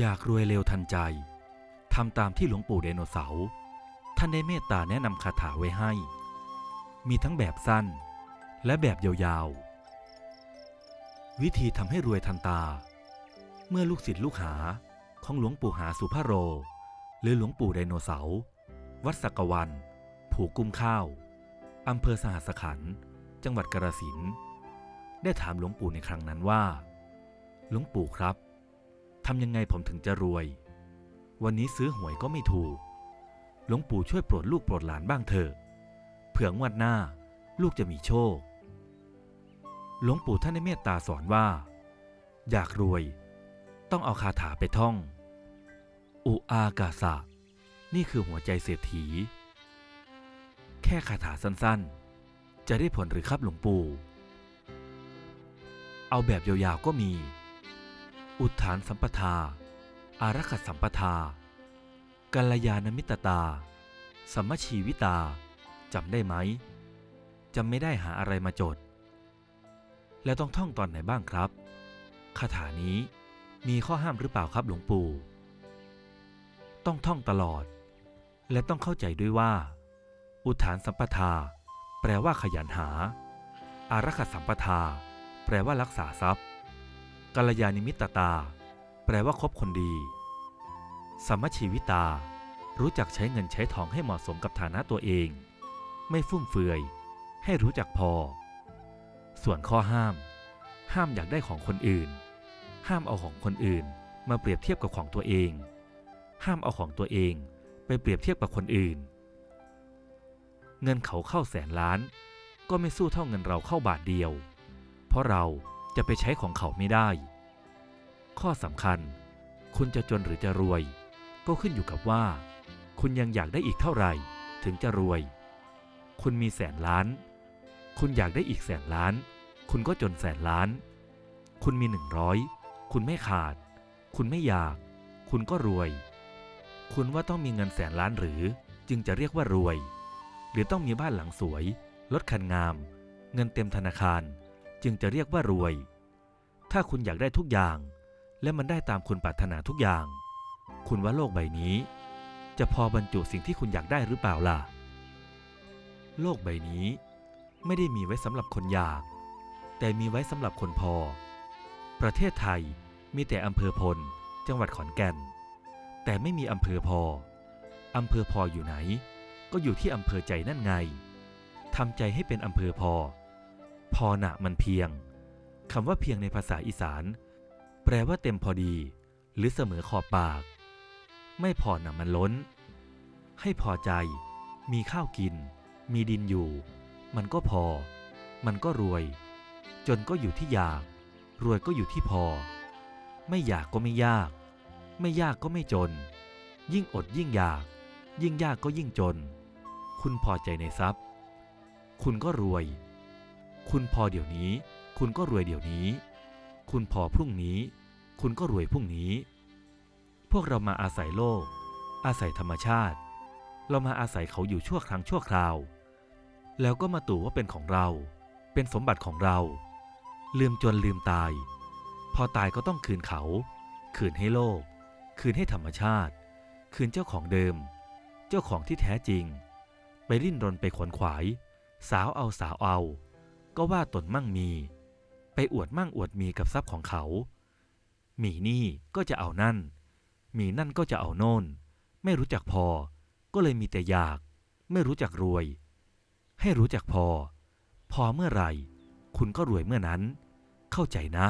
อยากรวยเร็วทันใจทำตามที่หลวงปู่ไดโนเสาร์ท่านได้เมตตาแนะนำคาถาไว้ให้ มีทั้งแบบสั้น และแบบยาวๆ วิธีทำให้รวยทันตา เมื่อลูกศิษย์ลูกหาของหลวงปู่หาสุภโร หรือหลวงปู่ไดโนเสาร์วัดสักวัน ผูกกุ้มข้าวอำเภอสหัสขัน จังหวัดกาฬสิน ได้ถามหลวงปู่ในครั้งนั้นว่า หลวงปู่ครับ ทำยังไงผมถึงจะรวย วันนี้ซื้อหวยก็ไม่ถูก หลวงปู่ช่วยโปรดลูกโปรดหลานบ้างเถอะ เผื่องวดหน้า ลูกจะมีโชค หลวงปู่ท่านได้เมตตาสอนว่า อยากรวย ต้องเอาคาถาไปท่อง อุอากาสะ นี่คือหัวใจเศรษฐี แค่คาถาสั้นๆ จะได้ผลหรือครับหลวงปู่ เอาแบบยาวๆก็มี อุทานสัมปทา อารักขสัมปทา กัลยาณมิตรตา สัมมชีวิตาจำได้ไหมจำไม่ได้หาอะไรมาจด แล้วต้องท่องตอนไหนบ้างครับคาถานี้มีข้อห้ามหรือเปล่าครับหลวงปู่ ต้องท่องตลอด และต้องเข้าใจด้วยว่า อุทานสัมปทา แปลว่าขยันหา อารักขสัมปทา แปลว่ารักษาทรัพย์ กัลยาณิมิตตา แปลว่าคบคนดี สมชีวิตา รู้จักใช้เงินใช้ทองให้เหมาะสมกับฐานะตัวเอง ไม่ฟุ่มเฟือย ให้รู้จักพอ ส่วนข้อห้าม ห้ามอยากได้ของคนอื่น ห้ามเอาของคนอื่น มาเปรียบเทียบกับของตัวเอง ห้ามเอาของตัวเอง ไปเปรียบเทียบกับคนอื่น เงินเขาเข้าแสนล้าน ก็ไม่สู้เท่าเงินเราเข้าบาทเดียว เพราะเรา จะไปใช้ของเขาไม่ได้ ข้อสำคัญ คุณจะจนหรือจะรวย ก็ขึ้นอยู่กับว่า คุณยังอยากได้อีกเท่าไหร่ ถึงจะรวย คุณมีแสนล้าน คุณอยากได้อีกแสนล้าน คุณก็จนแสนล้าน คุณมีหนึ่งร้อยคุณไม่ขาด คุณไม่อยาก คุณก็รวย คุณว่าต้องมีเงินแสนล้านหรือ จึงจะเรียกว่ารวย หรือต้องมีบ้านหลังสวยรถคันงาม เงินเต็มธนาคาร จึงจะเรียกว่ารวย ถ้าคุณอยากได้ทุกอย่าง และมันได้ตามคุณปรารถนาทุกอย่าง คุณว่าโลกใบนี้ จะพอบรรจุสิ่งที่คุณอยากได้หรือเปล่าล่ะ โลกใบนี้ ไม่ได้มีไว้สำหรับคนอยาก แต่มีไว้สำหรับคนพอ ประเทศไทยมีแต่อำเภอพล จังหวัดขอนแก่น แต่ไม่มีอำเภอพออำเภอพออยู่ไหน ก็อยู่ที่อำเภอใจนั่นไงทำใจให้เป็นอำเภอพอ พอหนะมันเพียง คำว่าเพียงในภาษาอีสาน แปลว่าเต็มพอดี หรือเสมอขอบปาก ไม่พอหนะมันล้น ให้พอใจ มีข้าวกิน มีดินอยู่ มันก็พอ มันก็รวย จนก็อยู่ที่อยาก รวยก็อยู่ที่พอ ไม่อยากก็ไม่ยาก ไม่ยากก็ไม่จน ยิ่งอดยิ่งอยาก ยิ่งยากก็ยิ่งจน คุณพอใจในทรัพย์ คุณก็รวย คุณพอเดี๋ยวนี้ คุณก็รวยเดี๋ยวนี้ คุณพอพรุ่งนี้ คุณก็รวยพรุ่งนี้ พวกเรามาอาศัยโลก อาศัยธรรมชาติ เรามาอาศัยเขาอยู่ชั่วครั้งชั่วคราว แล้วก็มาตู่ว่าเป็นของเรา เป็นสมบัติของเรา ลืมจนลืมตาย พอตายก็ต้องคืนเขา คืนให้โลก คืนให้ธรรมชาติ คืนเจ้าของเดิม เจ้าของที่แท้จริง ไปริ้นรนไปขวนขวาย สาวเอาสาวเอา ก็ว่าตนมั่งมี ไปอวดมั่งอวดมีกับทรัพย์ของเขา มีนี่ก็จะเอานั่น มีนั่นก็จะเอาโน่น ไม่รู้จักพอ ก็เลยมีแต่อยาก ไม่รู้จักรวย ให้รู้จักพอ พอเมื่อไหร่ คุณก็รวยเมื่อนั้น เข้าใจนะ